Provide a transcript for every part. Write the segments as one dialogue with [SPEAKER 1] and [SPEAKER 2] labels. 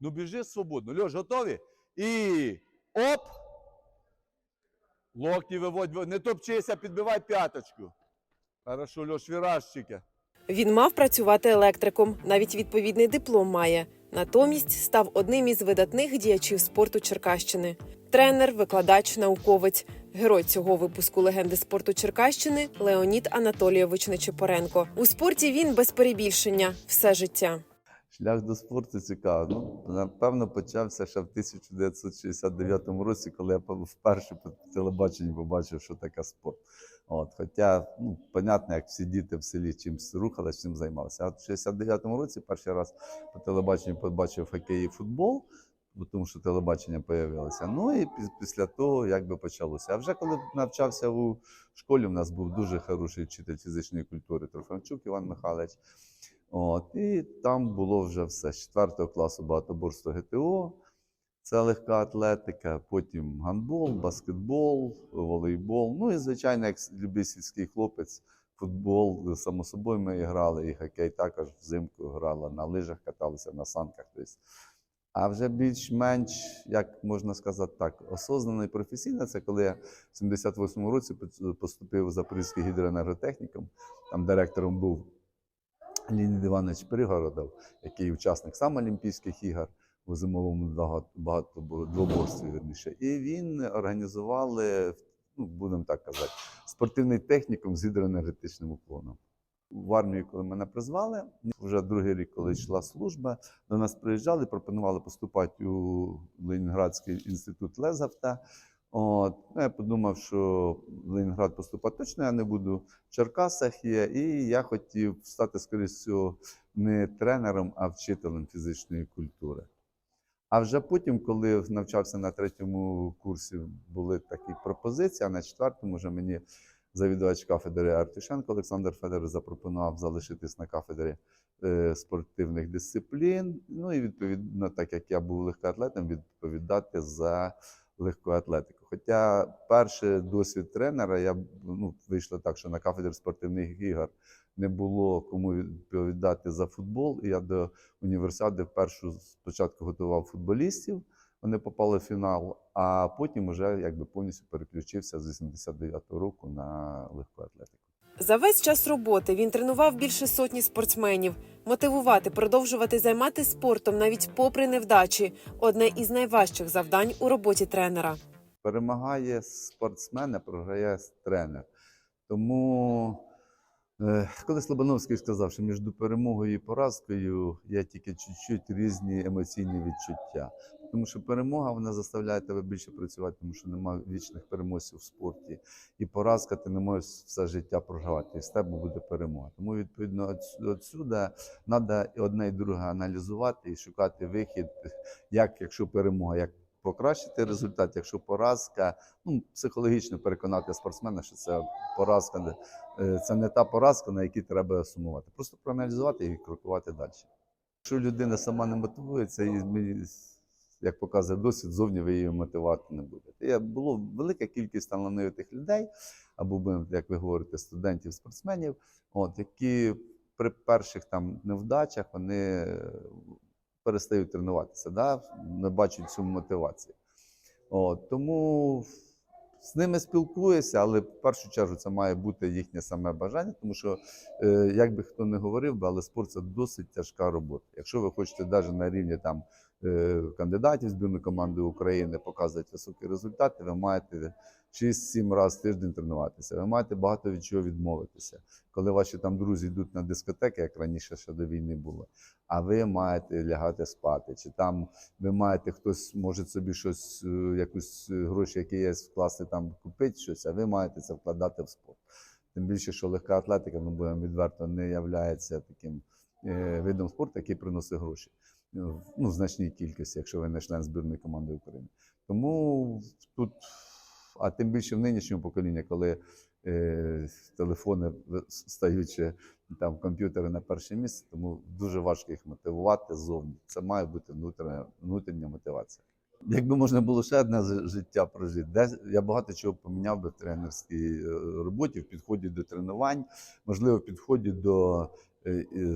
[SPEAKER 1] Ну біжи свободно. Льош, готові? І оп! Локті виводь, не топчися, підбивай п'яточку. Хорошо, Льош, віражчики.
[SPEAKER 2] Він мав працювати електриком, навіть відповідний диплом має. Натомість став одним із видатних діячів спорту Черкащини. Тренер, викладач, науковець. Герой цього випуску легенди спорту Черкащини Леонід Анатолійович Нечипоренко. У спорті він без перебільшення все життя.
[SPEAKER 1] Шлях до спорту цікавий. Ну, напевно, почався ще в 1969 році, коли я вперше по телебаченні побачив, що таке спорт. От, хоча, ну, понятно, як всі діти в селі чимось рухалися, чим займалися. А в 69-му році перший раз по телебаченню побачив хокей і футбол, бо тому що телебачення з'явилося. Ну і пі- після того якби почалося. А вже коли навчався у школі, у нас був дуже хороший вчитель фізичної культури Трофимчук Іван Михайлович. От, і там було вже все. З 4 класу багатоборство ГТО, це легка атлетика, потім гандбол, баскетбол, волейбол. Ну і, звичайно, як любий сільський хлопець, футбол, само собою ми грали, і хокей також взимку грали, на лижах каталися, на санках. Тобто. А вже більш-менш, як можна сказати так, осознано і професійно, це коли я в 78-му році поступив у Запорізький гідроенерготехнікум, там директором був Леонід Іванович Пригородов, який учасник сам Олімпійських ігор у зимовому багато, багато двоборстві, вірніше. І він організували, ну, будемо так казати, спортивний технікум з гідроенергетичним уклоном. В армію, коли мене призвали, вже другий рік, коли йшла служба, до нас приїжджали, пропонували поступати у Ленінградський інститут Лезавта. От, ну, я подумав, що Ленінград поступати точно я не буду. В Черкасах є, і я хотів стати, скоріш всього, не тренером, а вчителем фізичної культури. А вже потім, коли навчався на третьому курсі, були такі пропозиції, а на четвертому вже мені завідувач кафедри Артюшенко Олександр Федорович запропонував залишитись на кафедрі е, спортивних дисциплін. Ну і відповідно, так як я був легкоатлетом, відповідати за легку атлетику. Хоча перший досвід тренера я ну, вийшло так, що на кафедрі спортивних ігор не було кому відповідати за футбол. І я до універсади вперше спочатку готував футболістів. Вони попали в фінал, а потім вже якби повністю переключився з 89-го року на легку атлетику.
[SPEAKER 2] За весь час роботи він тренував більше сотні спортсменів. Мотивувати, продовжувати займатися спортом навіть попри невдачі одне із найважчих завдань у роботі тренера.
[SPEAKER 1] Перемагає спортсмен, а програє тренер. Тому, е, коли Слобановський сказав, що між перемогою і поразкою є тільки чуть-чуть різні емоційні відчуття. Тому що перемога вона заставляє тебе більше працювати, тому що немає вічних переможців в спорті. І поразка ти не можеш все життя програвати. І з тебе буде перемога. Тому, відповідно, відсюди треба одне і друге аналізувати і шукати вихід, як якщо перемога, як покращити результат, якщо поразка, ну психологічно переконати спортсмена, що це поразка, е, це не та поразка, на якій треба сумувати. Просто проаналізувати і крокувати далі. Якщо людина сама не мотивується, і як показує досвід, зовні ви її мотивувати не будете. Було велика кількість талановитих людей, або як ви говорите, студентів, спортсменів, от які при перших там невдачах вони перестають тренуватися, да? не бачать цю мотивацію. От, тому з ними спілкуюся, але в першу чергу це має бути їхнє саме бажання, тому що, е, як би хто не говорив, але спорт це досить тяжка робота. Якщо ви хочете навіть на рівні там, е, кандидатів в збірну команди України показувати високі результати, ви маєте 6-7 разів в тиждень тренуватися. Ви маєте багато від чого відмовитися. Коли ваші там друзі йдуть на дискотеки, як раніше ще до війни було, а ви маєте лягати спати, чи там ви маєте хтось може собі щось, е, якусь е, гроші, які є вкласти там купити щось, а ви маєте це вкладати в спорт. Тим більше, що легка атлетика, ми будемо відверто, не є таким е, видом спорту, який приносить гроші. Ну, в значній кількості, якщо ви не член збірної команди України. Тому тут, а тим більше в нинішньому поколінні, коли е, телефони стають там комп'ютери на перше місце, тому дуже важко їх мотивувати ззовні. Це має бути внутрішня, внутрішня мотивація. Якби можна було ще одне життя прожити, де я багато чого поміняв би в тренерській е, роботі, в підході до тренувань, можливо, в підході до е, е,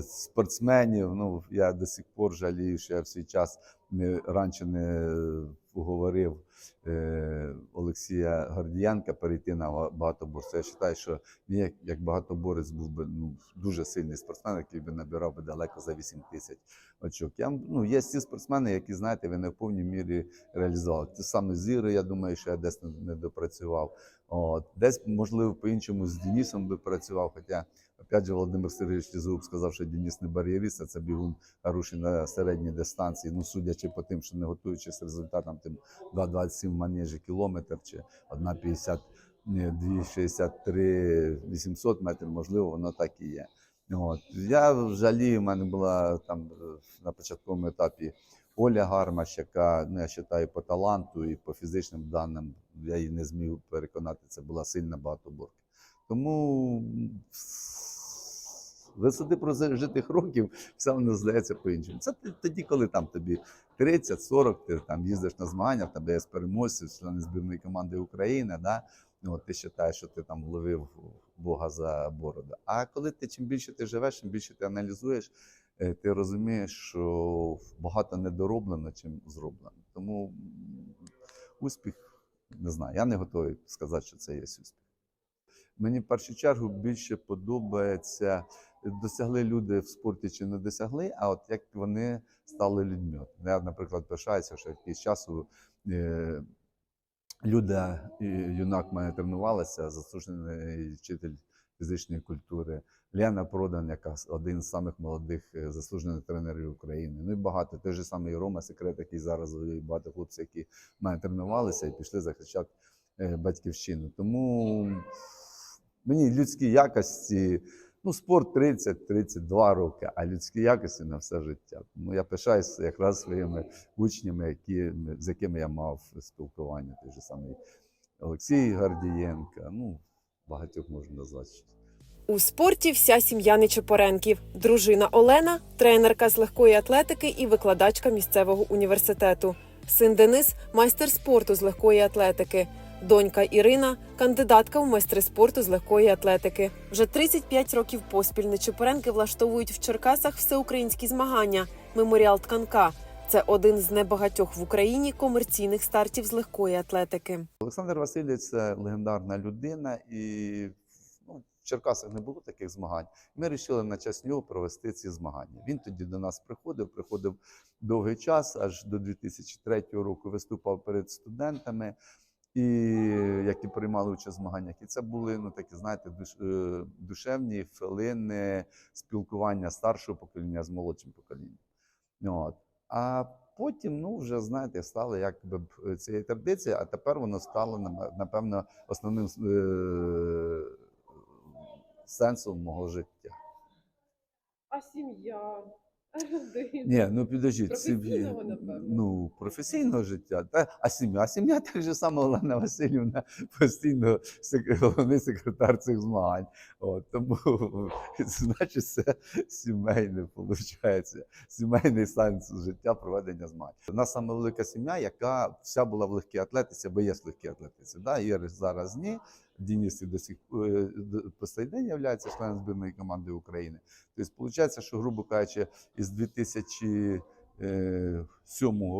[SPEAKER 1] спортсменів. Ну, я до сих пор жалію, що я в свій час не, раніше не уговорив е, Олексія Гордієнка перейти на багатоборство. Я вважаю, що він як, як багатоборець був би ну, дуже сильний спортсмен, який би набирав би далеко за 8 тисяч очок. Я, ну, є ті спортсмени, які, знаєте, ви не в повній мірі реалізували. Ті саме зіри, я думаю, що я десь не, допрацював. От. Десь, можливо, по-іншому з Денисом би працював. Хоча, опять же, Володимир Сергійович Лізуб сказав, що Деніс не бар'єрист, а це бігун хороший на середній дистанції. Ну, судячи по тим, що не готуючись результатам, тим 2,27 в манежі кілометр чи 1,50, ні, 2,63 800 метрів, можливо, воно так і є. От. Я жалію, в мене була там на початковому етапі Оля Гармаш, яка, ну, я вважаю, по таланту і по фізичним даним, я її не зміг переконати, це була сильна багатоборка. Тому м, з висоти прожитих років все воно здається по-іншому. Це тоді, коли там тобі 30-40, ти там їздиш на змагання, в тебе є переможці, члени збірної команди України, да? ну, ти вважаєш, що ти там вловив Бога за бороду. А коли ти чим більше ти живеш, чим більше ти аналізуєш, е, ти розумієш, що багато недороблено, чим зроблено. Тому успіх, не знаю, я не готовий сказати, що це є успіх. Мені в першу чергу більше подобається, досягли люди в спорті чи не досягли, а от як вони стали людьми. Я, наприклад, пишаюся, що якийсь часу е, Люда і юнак мене тренувалася, заслужений вчитель фізичної культури. Лена Продан, яка один з самих молодих е, заслужених тренерів України. Ну і багато. Той же самий Рома Секрет, який зараз багато хлопців, які мене тренувалися і пішли захищати е, батьківщину. Тому мені людські якості, ну, спорт 30-32 роки, а людські якості на все життя. Тому я пишаюся якраз своїми учнями, які, з якими я мав спілкування. Той же самий Олексій Гардієнка, ну, багатьох можна назвати.
[SPEAKER 2] У спорті вся сім'я Нечипоренків. Дружина Олена, тренерка з легкої атлетики і викладачка місцевого університету. Син Денис майстер спорту з легкої атлетики. Донька Ірина кандидатка у майстри спорту з легкої атлетики. Вже 35 років поспіль Нечипоренки влаштовують в Черкасах всеукраїнські змагання. Меморіал тканка. Це один з небагатьох в Україні комерційних стартів з легкої атлетики.
[SPEAKER 1] Олександр Васильович це легендарна людина, і ну, в Черкасах не було таких змагань. Ми вирішили на честь нього провести ці змагання. Він тоді до нас приходив, приходив довгий час, аж до 2003 року виступав перед студентами, і, які приймали участь в змаганнях. І це були ну, такі, знаєте, душ, е, душевні хвилини спілкування старшого покоління з молодшим поколінням. От. А потім, ну, вже знаєте, стало якби б цією традицією, а тепер воно стало напевно основним е- сенсом мого життя.
[SPEAKER 3] А сім'я.
[SPEAKER 1] Ні, ну підождіть,
[SPEAKER 3] Професійного, напевно.
[SPEAKER 1] ну, професійного життя. Та, а сім'я? А сім'я так же само Олена Васильівна постійно головний секретар цих змагань. От, тому, значить, це сімейне, виходить, сімейний сенс життя проведення змагань. У нас саме велика сім'я, яка вся була в легкій атлетиці, бо є в легкій атлетиці. Да? Ігор зараз ні. Денис і до сих е, по день є членом збірної команди України. Тобто, виходить, що, грубо кажучи, із 2007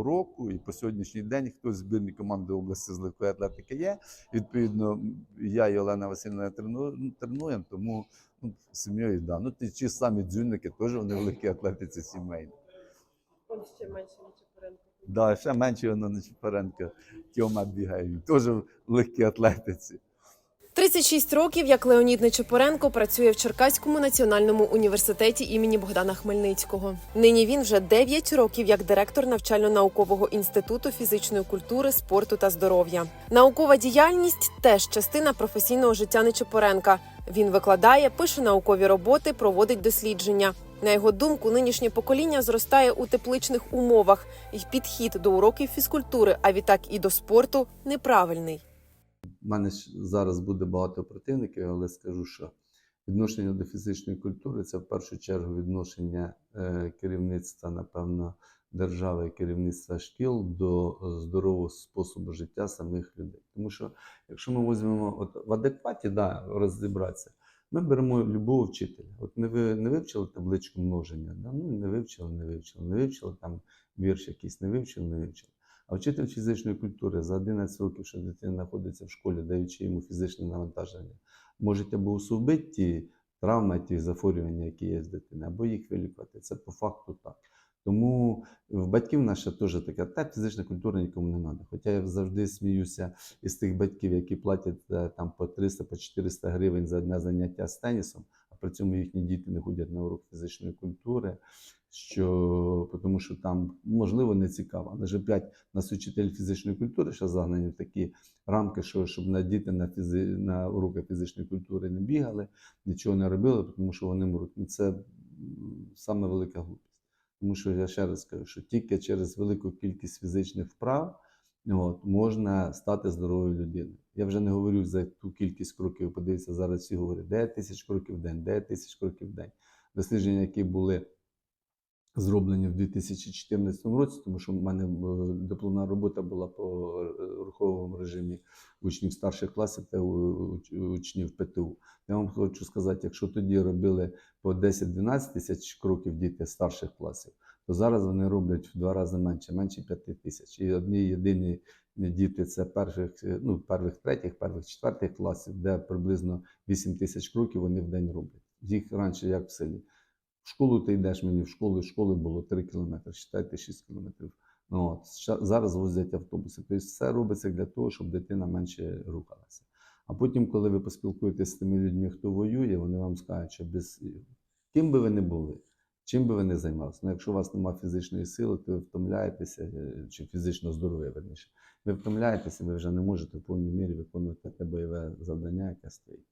[SPEAKER 1] року і по сьогоднішній день хтось з збірної команди області з легкої атлетики є. Відповідно, я і Олена Васильівна трену- тренуємо, тому ну, сім'єю да. Ну, ті ті самі дзюнники теж вони в легкій атлетиці сімейні.
[SPEAKER 3] Он ще менше Нечипоренко.
[SPEAKER 1] Да, ще менше воно на Чепаренка. Тьома бігає, теж в легкій атлетиці.
[SPEAKER 2] 36 років, як Леонід Нечипоренко працює в Черкаському національному університеті імені Богдана Хмельницького. Нині він вже 9 років як директор навчально-наукового інституту фізичної культури, спорту та здоров'я. Наукова діяльність теж частина професійного життя Нечипоренка. Він викладає, пише наукові роботи, проводить дослідження. На його думку, нинішнє покоління зростає у тепличних умовах, і підхід до уроків фізкультури, а відтак і до спорту неправильний.
[SPEAKER 1] У мене зараз буде багато противників, але скажу, що відношення до фізичної культури це в першу чергу відношення е, керівництва, напевно, держави, керівництва шкіл до е, здорового способу життя самих людей. Тому що, якщо ми візьмемо от в адекваті, да, розібратися, Ми беремо любого вчителя. От не ви не вивчили табличку множення, да? ну не вивчили, не вивчили, не вивчили там вірш якийсь, не вивчили, не вивчили. А вчитель фізичної культури за 11 років, що дитина знаходиться в школі, даючи йому фізичне навантаження, може або усувбити ті травми, ті захворювання, які є з дитини, або їх вилікувати. Це по факту так. Тому в батьків наша теж така, та фізична культура нікому не треба. Хоча я завжди сміюся із тих батьків, які платять е, там по 300 по 400 гривень за одне заняття з тенісом, при цьому їхні діти не ходять на урок фізичної культури, що тому що там можливо не цікаво. Але ж опять нас учитель фізичної культури ще загнані в такі рамки, що щоб на діти на фізи, на уроки фізичної культури не бігали, нічого не робили, тому що вони мруть. Ну, це саме велика глупість. Тому що я ще раз кажу, що тільки через велику кількість фізичних вправ от, можна стати здоровою людиною. Я вже не говорю за ту кількість кроків. Подивіться, зараз всі говорять, 9 тисяч кроків в день, 9 тисяч кроків в день. Дослідження, які були зроблені в 2014 році, тому що в мене е, дипломна робота була по е, руховому режимі учнів старших класів та учнів ПТУ. Я вам хочу сказати, якщо тоді робили по 10-12 тисяч кроків діти старших класів, зараз вони роблять в два рази менше, менше 5 тисяч. І одні єдині діти це перших, ну, первих, третіх, первих, четвертих класів, де приблизно 8 тисяч кроків вони в день роблять. Їх раніше як в селі. В школу ти йдеш мені в школу, з школи було 3 кілометри, вважайте 6 кілометрів. Ну, от, зараз возять автобуси. Тобто все робиться для того, щоб дитина менше рухалася. А потім, коли ви поспілкуєтеся з тими людьми, хто воює, вони вам скажуть, що без ким би ви не були, чим би ви не займалися. Ну, якщо у вас немає фізичної сили, то ви втомляєтеся, е, чи фізичного здоров'я, верніше. Ви втомляєтеся, ви вже не можете в повній мірі виконувати те бойове завдання, яке стоїть.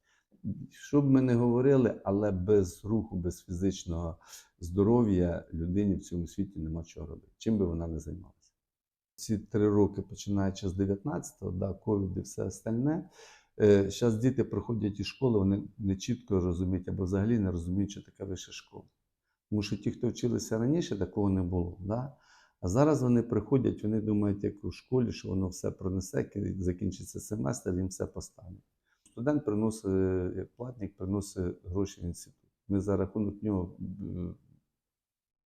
[SPEAKER 1] Що б ми не говорили, але без руху, без фізичного здоров'я людині в цьому світі нема чого робити. Чим би вона не займалася. Ці три роки, починаючи з 19-го, да, ковід і все остальне. Зараз діти приходять із школи, вони не чітко розуміють або взагалі не розуміють, що таке вища школа. Тому що ті, хто вчилися раніше, такого не було. Да? А зараз вони приходять, вони думають, як у школі, що воно все пронесе, закінчиться семестр, їм все поставить. Студент приносить, як платник, приносить гроші в інститут. Ми за рахунок нього е,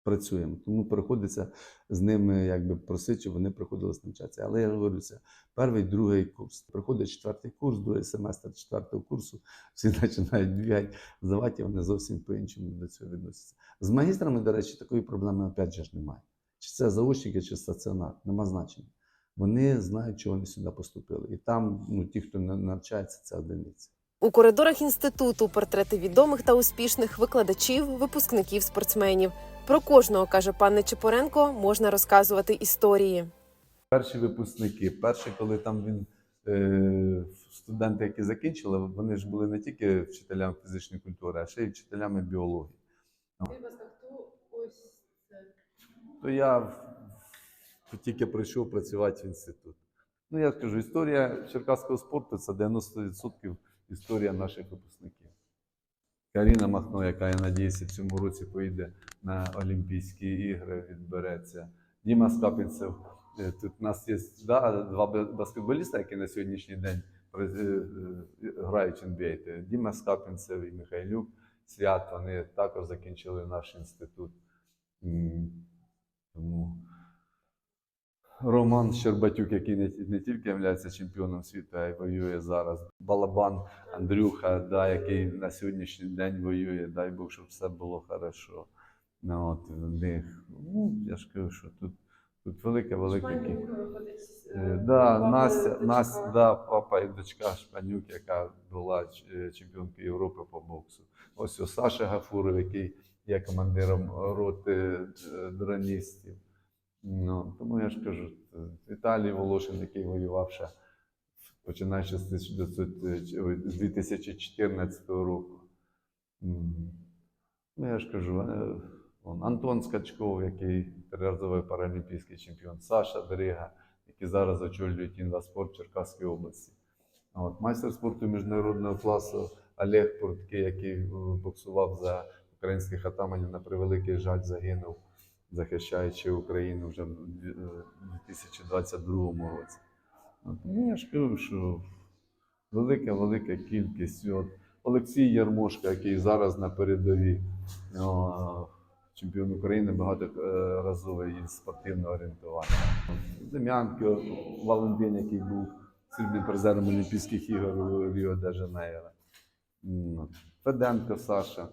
[SPEAKER 1] працюємо. Тому приходиться з ними якби просити, щоб вони приходили навчатися. Але я говорю, це перший, другий курс. Приходить четвертий курс, другий семестр четвертого курсу, всі починають бігати, здавати, вони зовсім по-іншому до цього відносяться. З магістрами, до речі, такої проблеми опять же ж немає. Чи це заочники, чи стаціонар, нема значення. Вони знають, чого вони сюди поступили. І там ну, ті, хто на- навчається, це одиниці.
[SPEAKER 2] У коридорах інституту портрети відомих та успішних викладачів, випускників, спортсменів. Про кожного каже пан Нечипоренко, можна розказувати історії.
[SPEAKER 1] Перші випускники, перші, коли там він е, студенти, які закінчили, вони ж були не тільки вчителями фізичної культури, а ще й вчителями біології.
[SPEAKER 3] Це?
[SPEAKER 1] То я тільки прийшов працювати в інститут. Ну, я скажу, історія черкаського спорту це 90% історія наших випускників. Каріна Махно, яка, я надіюся, в цьому році поїде на Олімпійські ігри, відбереться. Діма Скапінцев. Е, Тут у нас є да, два ба- баскетболіста, які на сьогоднішній день е, е, грають NBA. Діма Скапінцев і Михайлюк Свят. Вони також закінчили наш інститут. Тому Роман Щербатюк, який не, не тільки є чемпіоном світу, а й воює зараз. Балабан Андрюха, да, який на сьогоднішній день воює. Дай Бог, щоб все було хорошо. Ну, от, в них, ну, я ж кажу, що тут, тут велика, велика Е,
[SPEAKER 3] е,
[SPEAKER 1] Да, Настя. Настя, да, папа і дочка Шпанюк, яка була е, чемпіонкою Європи по боксу. Ось о Саша Гафуров, який є командиром роти е, дроністів. Ну, тому я ж кажу, е, Віталій Волошин, який воював ще починаючи з 1900, е, 2014 року. Ну, я ж кажу, е, он, Антон Скачков, який триразовий паралімпійський чемпіон, Саша Дрига, які зараз очолюють інваспорт Черкаської області. От, майстер спорту міжнародного класу Олег Порткий, який боксував за українських атаманів, на превеликий жаль загинув, захищаючи Україну вже в е, 2022 році. От, ну, я ж кажу, що велика, велика кількість. От, Олексій Ярмошка, який зараз на передовій о, чемпіон України, багаторазовий із спортивного орієнтування. Дем'янко Валентин, який був срібним призером Олімпійських ігор у Ріо де Жанейро. Феденко Саша,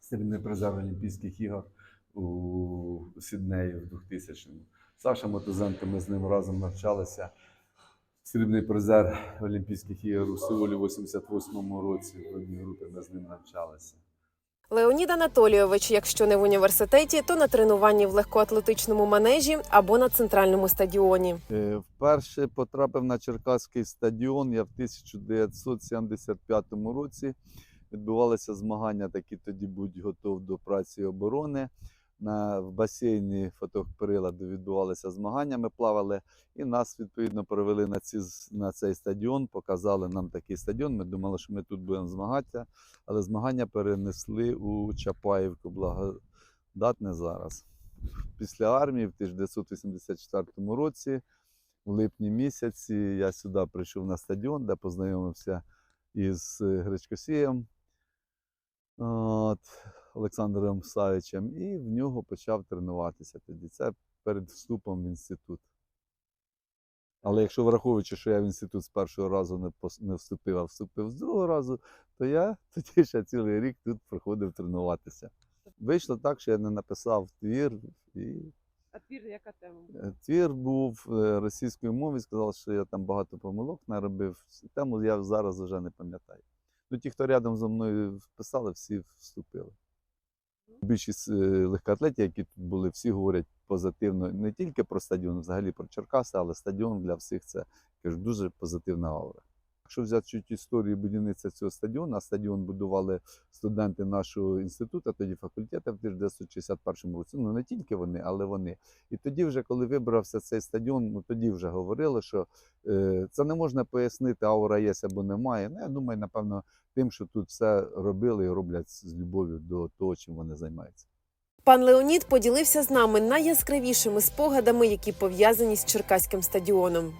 [SPEAKER 1] срібний призер Олімпійських ігор у Сіднеї в 2000-му. Саша Мотузенко, ми з ним разом навчалися. Срібний призер Олімпійських ігор у Сеулі в 88-му році. В одній групі ми з ним навчалися.
[SPEAKER 2] Леонід Анатолійович, якщо не в університеті, то на тренуванні в легкоатлетичному манежі або на центральному стадіоні.
[SPEAKER 1] Е, Вперше потрапив на Черкаський стадіон я в 1975 році. Відбувалися змагання, такі тоді будь готов до праці і оборони. На, в басейні фотоприла, де відбувалися змагання, ми плавали, і нас відповідно провели на, ці, на цей стадіон, показали нам такий стадіон. Ми думали, що ми тут будемо змагатися, але змагання перенесли у Чапаївку, благодатне зараз. Після армії в 1984 році в липні місяці я сюди прийшов на стадіон, де познайомився із е, Гречкосієм от, Олександром Савичем, і в нього почав тренуватися тоді. Це перед вступом в інститут. Але якщо враховуючи, що я в інститут з першого разу не, вступив, а вступив з другого разу, то я тоді ще цілий рік тут приходив тренуватися. Вийшло так, що я не написав твір і
[SPEAKER 3] А твір яка тема?
[SPEAKER 1] Е, Твір був е, російською мовою, сказав, що я там багато помилок наробив. Тему я зараз вже не пам'ятаю. Ну, ті, хто рядом зі мною писали, всі вступили. Більшість е, легкоатлетів, які тут були, всі говорять позитивно не тільки про стадіон, взагалі про Черкаси, але стадіон для всіх це кажу, дуже позитивна аура. Якщо взяти чуть історію будівництва цього стадіону, а стадіон будували студенти нашого інституту, тоді факультету в 1961 році. Ну не тільки вони, але вони. І тоді, вже коли вибрався цей стадіон, ну тоді вже говорили, що е, це не можна пояснити, аура є або немає. Ну, я думаю, напевно, тим, що тут все робили і роблять з любов'ю до того, чим вони займаються.
[SPEAKER 2] Пан Леонід поділився з нами найяскравішими спогадами, які пов'язані з Черкаським стадіоном.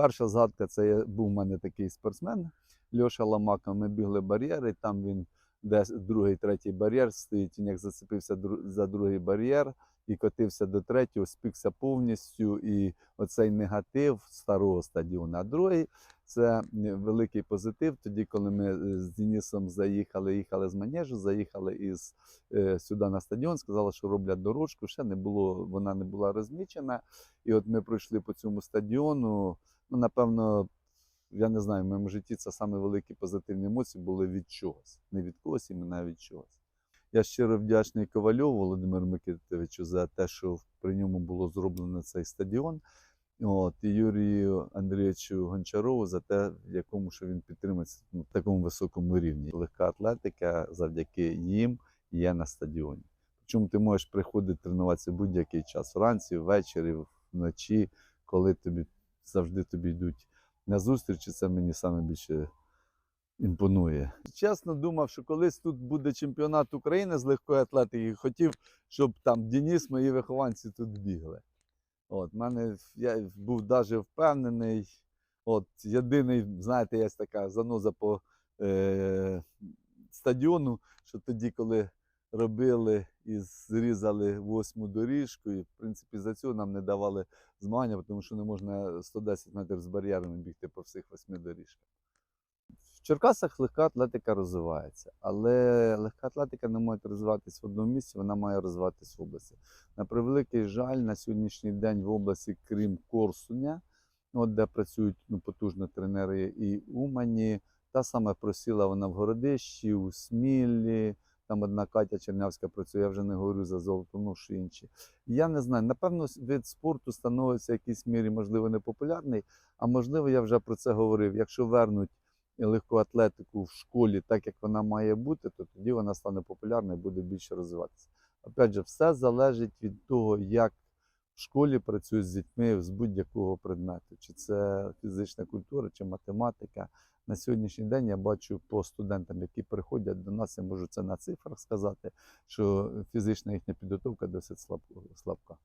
[SPEAKER 1] Перша згадка це був у мене такий спортсмен Льоша Ламака. Ми бігли бар'єри, там він де другий, третій бар'єр стоїть. Він як зацепився за другий бар'єр і котився до третього, спікся повністю. І оцей негатив старого стадіону. А другий це великий позитив. Тоді, коли ми е, з Денисом заїхали, їхали з манежу, заїхали із е, сюди на стадіон, сказали, що роблять дорожку. Ще не було, вона не була розмічена. І от ми пройшли по цьому стадіону. Ну, напевно, я не знаю, в моєму житті це саме великі позитивні емоції були від чогось. Не від когось, іменно від чогось. Я щиро вдячний Ковальову Володимиру Микитовичу за те, що при ньому було зроблено цей стадіон. От, і Юрію Андрійовичу Гончарову за те, в якому що він підтримується на такому високому рівні. Легка атлетика завдяки їм є на стадіоні. Причому ти можеш приходити тренуватися будь-який час вранці, ввечері, вночі, коли тобі завжди тобі йдуть на зустрічі, це мені саме більше імпонує. Чесно думав, що колись тут буде чемпіонат України з легкої атлетики, і хотів, щоб там Денис, мої вихованці тут бігли. От, мене, я був навіть впевнений. От, єдиний, знаєте, є така заноза по е, стадіону, що тоді, коли робили і зрізали восьму доріжку, і в принципі за цього нам не давали змагання, тому що не можна 110 метрів з бар'єрами бігти по всіх восьми доріжках. В Черкасах легка атлетика розвивається, але легка атлетика не може розвиватися в одному місці, вона має розвиватися в області. На превеликий жаль, на сьогоднішній день в області, крім Корсуня, от де працюють ну, потужно тренери і Умані, та саме просіла вона в Городищі, у Сміллі, там одна Катя Чернявська працює, я вже не говорю за Золотоношу інші. Я не знаю, напевно, вид спорту становиться в якійсь мірі, можливо, непопулярний, а можливо, я вже про це говорив. Якщо вернуть легку атлетику в школі так, як вона має бути, то тоді вона стане популярною і буде більше розвиватися. Опять же, все залежить від того, як в школі працюють з дітьми з будь-якого предмету, чи це фізична культура, чи математика. На сьогоднішній день я бачу по студентам, які приходять до нас, я можу це на цифрах сказати, що фізична їхня підготовка досить слаб- слабка.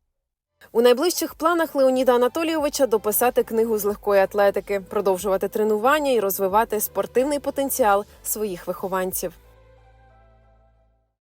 [SPEAKER 2] У найближчих планах Леоніда Анатолійовича дописати книгу з легкої атлетики, продовжувати тренування і розвивати спортивний потенціал своїх вихованців.